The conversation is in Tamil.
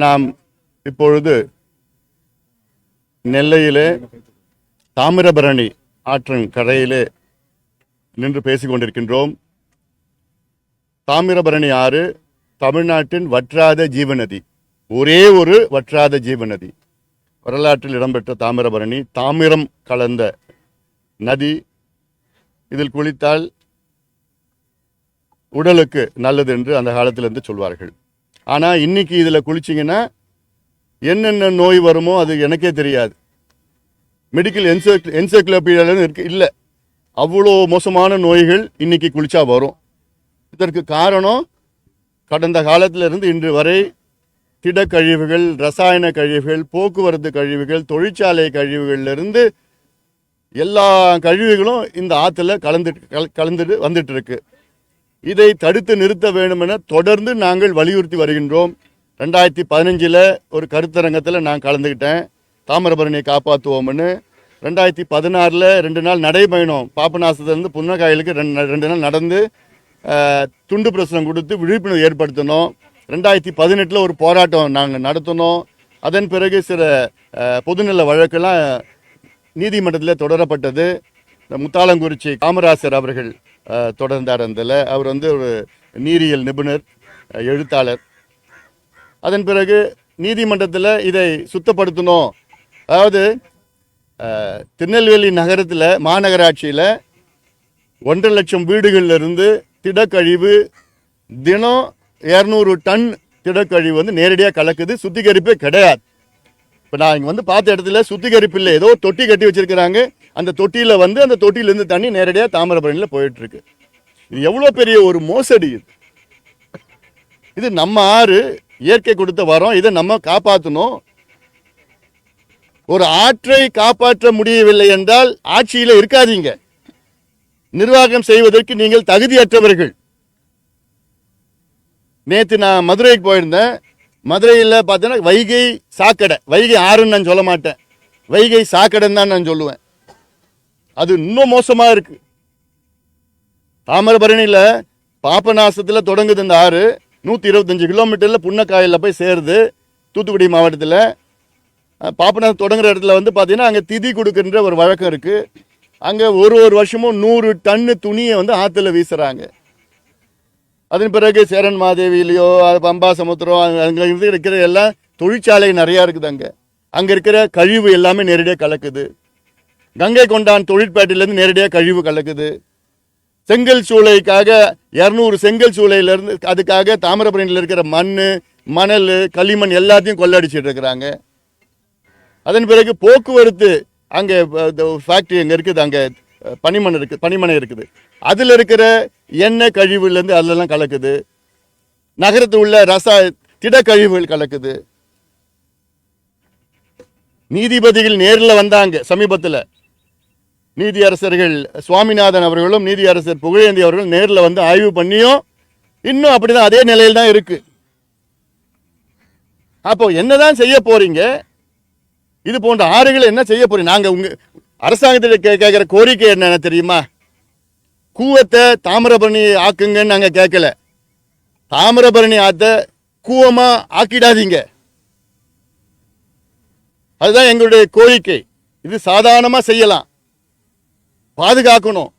நாம் இப்பொழுது நெல்லையிலே தாமிரபரணி ஆற்றின் கரையிலே நின்று பேசிக் கொண்டிருக்கின்றோம் தாமிரபரணி ஆறு தமிழ்நாட்டின் வற்றாத ஜீவநதி. ஒரே ஒரு வற்றாத ஜீவநதி. வரலாற்றில் இடம்பெற்ற தாமிரபரணி தாமிரம் கலந்த நதி. இதில் குளித்தால் உடலுக்கு நல்லது என்று அந்த காலத்திலிருந்து சொல்வார்கள். ஆனால் இன்னைக்கு இதில் குளிச்சிங்கன்னா என்னென்ன நோய் வருமோ அது எனக்கே தெரியாது. மெடிக்கல் என்சைக் என்சைக்ளோபீடியாலும் இருக்கு இல்லை. அவ்வளோ மோசமான நோய்கள் இன்றைக்கி குளிச்சா வரும். இதற்கு காரணம் கடந்த காலத்திலிருந்து இன்று வரை திடக்கழிவுகள் ரசாயன கழிவுகள் போக்குவரத்து கழிவுகள் தொழிற்சாலை கழிவுகள்லேருந்து எல்லா கழிவுகளும் இந்த ஆற்றுல கலந்து கல- கலந்துட்டு வந்துட்டு இருக்கு. இதை தடுத்து நிறுத்த வேண்டும் என தொடர்ந்து நாங்கள் வலியுறுத்தி வருகின்றோம். ரெண்டாயிரத்தி பதினஞ்சில் ஒரு கருத்தரங்கத்தில் நான் கலந்துக்கிட்டேன் தாமிரபரணியை காப்பாற்றுவோம்னு ரெண்டாயிரத்தி பதினாறில் ரெண்டு நாள் நடைபயணம். பாபநாசத்துலேருந்து புன்னகாயலுக்கு ரெண்டு ரெண்டு நாள் நடந்து துண்டு பிரசுரம் கொடுத்து விழிப்புணர்வு ஏற்படுத்தினோம். ரெண்டாயிரத்தி பதினெட்டில் ஒரு போராட்டம் நாங்கள் நடத்தினோம். அதன் பிறகு சில பொதுநல வழக்கெல்லாம் நீதிமன்றத்தில் தொடரப்பட்டது. முத்தாலங்குறிச்சி முத்தாளங்குறிச்சி காமராசர் அவர்கள் தொடர்ந்தார் அதில் அவர் வந்து ஒரு நீரியல் நிபுணர் எழுத்தாளர். அதன் பிறகு நீதிமன்றத்தில் இதை சுத்தப்படுத்தணும். அதாவது திருநெல்வேலி நகரத்தில் மாநகராட்சியில் ஒன்றரை லட்சம் வீடுகளிலிருந்து திடக்கழிவு தினம் இரநூறு டன் திடக்கழிவு வந்து நேரடியாக கலக்குது. சுத்திகரிப்பே கிடையாது. இப்போ நான் இங்கே வந்து பார்த்த இடத்துல சுத்திகரிப்பு இல்லை. ஏதோ தொட்டி கட்டி வச்சுருக்கிறாங்க. அந்த தொட்டியில் வந்து அந்த தொட்டியிலேருந்து தண்ணி நேரடியாக தாமிரபரணியில் போயிட்டுருக்கு. இது எவ்வளோ பெரிய ஒரு மோசடி இது. இது நம்ம ஆறு இயற்கை கொடுத்த வரோம் இதை நம்ம காப்பாற்றணும் ஒரு ஆற்றை காப்பாற்ற முடியவில்லை என்றால் ஆட்சியில் இருக்காதீங்க. நிர்வாகம் செய்வதற்கு நீங்கள் தகுதியற்றவர்கள். நேற்று நான் மதுரைக்கு போயிருந்தேன். மதுரையில் பார்த்தீங்கன்னா வைகை சாக்கடை வைகை ஆறுன்னு நான் சொல்ல மாட்டேன். வைகை சாக்கடைன்னு தான் நான் சொல்லுவேன். அது இன்னும் மோசமாக இருக்கு. தாமிரபரணியில் பாபநாசத்தில் தொடங்குது இந்த ஆறு. நூற்றி இருபத்தஞ்சு கிலோமீட்டரில் புன்னக்காயில் போய் சேருது. தூத்துக்குடி மாவட்டத்தில். பாபநாசம் தொடங்குற இடத்துல வந்து பார்த்தீங்கன்னா அங்கே திதி கொடுக்குன்ற ஒரு வழக்கம் இருக்குது அங்கே ஒரு ஒரு வருஷமும் நூறு டன்னு துணியை வந்து ஆற்றுல வீசுகிறாங்க அதன் பிறகு சேரன் மாதேவியிலையோ அது பம்பா சமுத்திரம் அங்கே இருக்கிற எல்லாம் தொழிற்சாலை நிறையா இருக்குது அங்கே. அங்கே இருக்கிற கழிவு எல்லாமே நேரடியாக கலக்குது. கங்கை கொண்டான் தொழிற்பேட்டையிலேருந்து நேரடியாக கழிவு கலக்குது. செங்கல் சூளைக்காக இரநூறு செங்கல் சூளையிலேருந்து அதுக்காக தாமிரபரணியில் இருக்கிற மண் மணல் களிமண் எல்லாத்தையும் கொள்ளடிச்சிட்டு இருக்கிறாங்க. அதன் பிறகு போக்குவரத்து அங்கே ஃபேக்ட்ரி அங்கே இருக்குது அங்கே பனிமண் இருக்குது பனிமனை இருக்குது. அதில் இருக்கிற எண்ணெய் கழிவுலேருந்து அதெல்லாம் கலக்குது. நகரத்தில் உள்ள ரச திடக்கழிவுகள் கலக்குது. நீதிபதிகள் நேரில் வந்தாங்க சமீபத்தில். நீதியரசர்கள் சுவாமிநாதன் அவர்களும் நீதியரசர் புகழேந்தி அவர்களும் நேரில் வந்து ஆய்வு பண்ணியும் இன்னும் அப்படிதான் அதே நிலையில் தான் இருக்கு. அப்போ என்னதான் செய்ய போறீங்க? இது போன்ற ஆறுகளை என்ன செய்ய போறீங்க? நாங்கள் உங்க அரசாங்கத்தில் கே கேட்குற கோரிக்கை என்னென்ன தெரியுமா? கூவத்தை தாமிரபரணி ஆக்குங்கன்னு நாங்கள் கேட்கல தாமிரபரணி ஆத்த கூவமாக ஆக்கிடாதீங்க. அதுதான் எங்களுடைய கோரிக்கை. இது சாதாரணமாக செய்யலாம். பாதுகாக்கணும்.